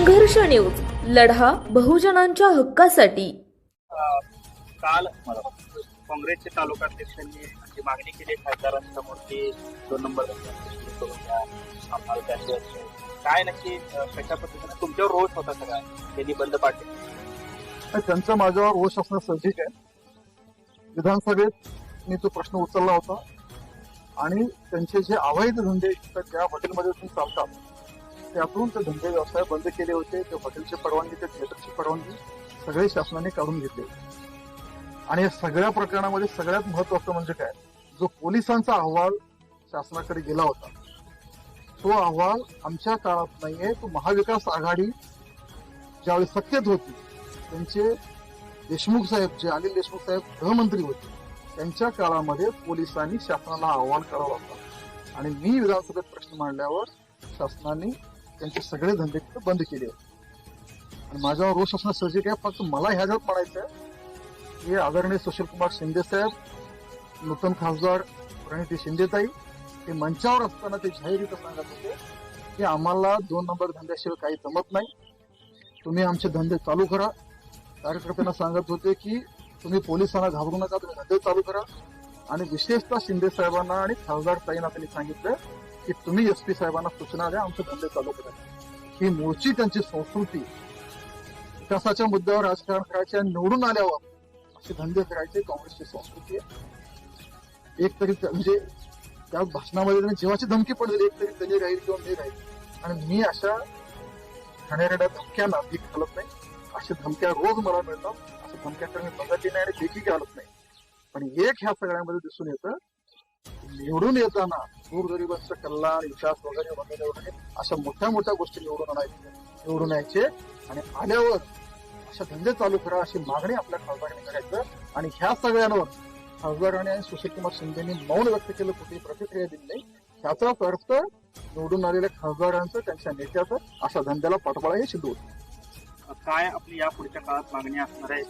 संघर्ष न्यूज. लढा बहुजनांच्या हक्कासाठी. काल काँग्रेसचे तालुकाध्यक्षांनी जी मागणी केली खासदारांसमोर की दोन नंबर रस्त्याची सुरू करून द्या आम्हाला त्याचे काय नक्की कशा पद्धतीने? तुमच्यावर रोष होता सगळा त्यांनी बंद पाडले आणि त्यांचा माझ्यावर रोष असणं साहजिक आहे. विधानसभेत मी तो प्रश्न उचलला होता. आणि त्यांचे जे अवैध धंदे तर ज्या हॉटेलमध्ये तुम्ही चालतात त्यातून ते धंदे व्यवसाय बंद केले होते. ते हॉटेलची परवानगी ते थिएटरची परवानगी सगळे शासनाने काढून घेतले. आणि या सगळ्या प्रकरणामध्ये सगळ्यात महत्वाचं म्हणजे काय? जो पोलिसांचा अहवाल शासनाकडे गेला होता. तो अहवाल आमच्या काळात नाहीये. तो महाविकास आघाडी ज्यावेळी सत्तेत होती त्यांचे देशमुख साहेब जे अनिल देशमुख साहेब गृहमंत्री होते त्यांच्या काळामध्ये पोलिसांनी शासनाला अहवाल करावा होता आणि मी विधानसभेत प्रश्न मांडल्यावर शासनाने त्यांचे सगळे धंदे तिथे बंद केले होते. आणि माझ्यावर रोष असणं सहजिक आहे फक्त मला ह्या जगात म्हणायचं आहे की आदरणीय सुशील कुमार शिंदे साहेब नूतन खासदार प्रणिती शिंदेताई हे मंचावर असताना ते जाहीररित्या सांगत होते की आम्हाला दोन नंबर धंद्याशिवाय काही जमत नाही. तुम्ही आमचे धंदे चालू करा. कार्यकर्त्यांना सांगत होते की तुम्ही पोलिसांना घाबरू नका तुम्ही धंदे चालू करा. आणि विशेषतः शिंदे साहेबांना आणि खासदार ताईंना त्यांनी सांगितलं की तुम्ही एस पी साहेबांना सूचना द्या आमचे धंदे चालू करा. ही मूळची त्यांची संस्कृती. विकासाच्या मुद्द्यावर राजकारण करायचे आणि निवडून आल्यावर असे धंदे करायचे काँग्रेसची संस्कृती आहे. एक तरी म्हणजे त्या भाषणामध्ये त्यांनी जीवाची धमकी पडलेली एक तरी त्यांनी राहील किंवा मी राहील. आणि मी अशा खाण्यारड्या धमक्यांना भीक घालत नाही. अशा धमक्या रोज मला मिळतात. अशा धमक्या मी बघत नाही आणि भीकी घालत नाही. पण एक ह्या सगळ्यामध्ये दिसून येतं निवडून येताना गोरगरिबांचं कल्याण विकास वगैरे वगैरे वगैरे अशा मोठ्या मोठ्या गोष्टी निवडून आणायचे निवडून यायचे. आणि आल्यावर अशा धंदे चालू करा अशी मागणी आपल्या खासदारांनी करायचं. आणि ह्या सगळ्यांवर खासदारांनी आणि सुशील कुमार शिंदेनी मौन व्यक्त केलं कुठेही प्रतिक्रिया दिली नाही. ह्याचाच अर्थ निवडून आलेल्या खासदारांचं त्यांच्या नेत्याचं अशा धंद्याला पाठबळा हे सिद्ध होतं. काय आपली या पुढच्या काळात मागणी असणार आहे.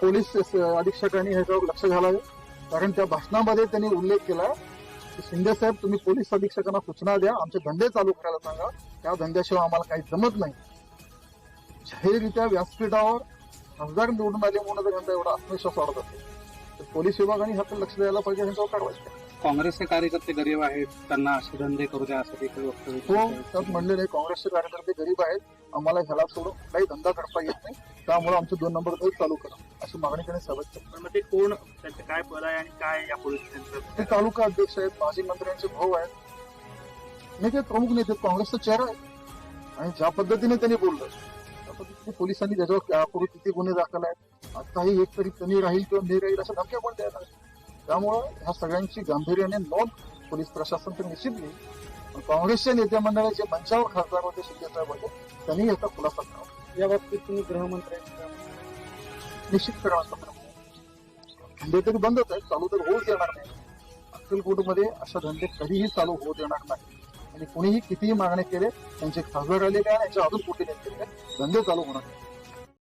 पोलीस अधीक्षकांनी ह्याच्यावर लक्ष घालावे. कारण त्या भाषणामध्ये त्यांनी उल्लेख केला की शिंदे साहेब तुम्ही पोलीस अधीक्षकांना सूचना द्या आमचे धंदे चालू करायला सांगा. त्या धंद्याशिवाय आम्हाला काही जमत नाही. जाहीररित्या व्यासपीठावर खासदार निवडून आले म्हणून धंदा एवढा आत्मविश्वास वाढत असेल तर पोलीस विभागाने ह्याकडे लक्ष द्यायला पाहिजे ह्याच्यावर कारवाई करावी. काँग्रेसचे कार्यकर्ते गरीब आहेत त्यांना असे धंदे करू द्या असं देखील वक्तव्य हो त्यात म्हणले नाही काँग्रेसचे कार्यकर्ते गरीब आहेत आम्हाला ह्याला सोडून काही धंदा करता येत नाही. त्यामुळे आमचे दोन नंबर चालू करा अशी मागणी त्यांनी सभेत ते कोण त्यांचं काय पद आहे आणि काय या पोलीस ते त्यांचं तालुका अध्यक्ष आहेत माजी मंत्र्यांचे भाऊ आहेत. नेते प्रमुख नेते आहेत, काँग्रेसचा चेहरा आहे. आणि ज्या पद्धतीने त्यांनी बोललं त्या पद्धतीने पोलिसांनी त्याच्यावर यापूर्वी किती गुन्हे दाखल आहेत आताही एक तरी त्यांनी राहील किंवा मी राहील अशा धमक्या पण द्यायला. त्यामुळं ह्या सगळ्यांची गांभीर्याने नोंद पोलीस प्रशासन तर निश्चित घेईल. पण काँग्रेसच्या नेत्या मंडळाचे मंचावर खासदार होते शिंदे साहेब होते त्यांनी याचा खुलासा करावा. या बाबतीत तुम्ही गृहमंत्र्यांच्या निश्चित करावा धंदे तरी बंदच आहेत. चालू तर होऊच देणार नाही. अक्कलकोटमध्ये अशा धंदे कधीही चालू होऊ देणार नाही. आणि कोणीही कितीही मागणे केले त्यांचे खासदार आलेले काय याच्या अजून कुठे नेते धंदे चालू होणार नाही